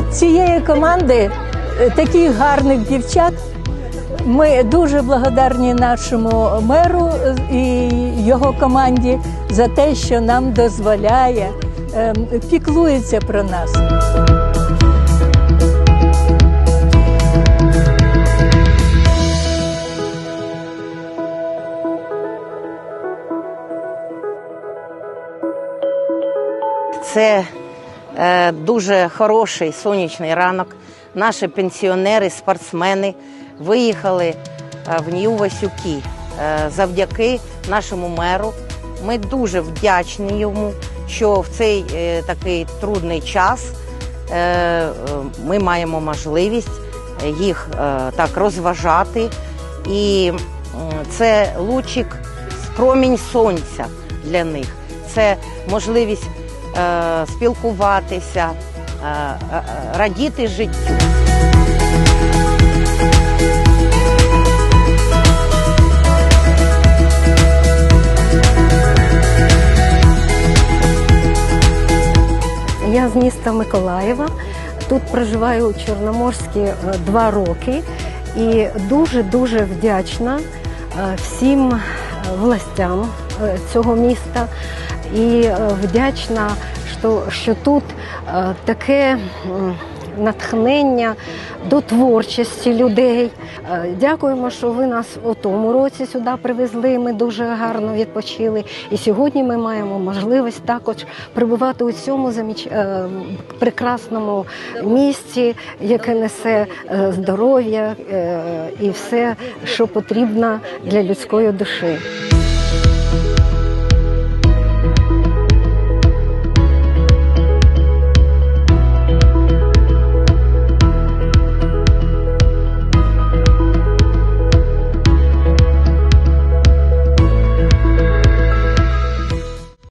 цієї команди е, таких гарних дівчат. Ми дуже благодарні нашому меру е, і його команді за те, що нам дозволяє, ем, піклується про нас. Це дуже хороший сонячний ранок. Наші пенсіонери, спортсмени виїхали е, в Нью Васюки е, завдяки нашому меру. Ми дуже вдячні йому, що в цей е, такий трудний час е, е, ми маємо можливість їх е, так розважати. І це лучик, промінь сонця для них. Це можливість е, спілкуватися, е, е, радіти життю. Я з міста Миколаєва. Тут проживаю у Чорноморській е, два роки і дуже дуже вдячна е, всім е, властям е, цього міста. І е, вдячна, що, що тут е, таке натхнення до творчості людей. Е, Дякуємо, що ви нас у тому році сюди привезли. Ми дуже гарно відпочили. І сьогодні ми маємо можливість також прибувати у цьому заміч... прекрасному місті, яке несе здоров'я і все, що потрібно для людської душі.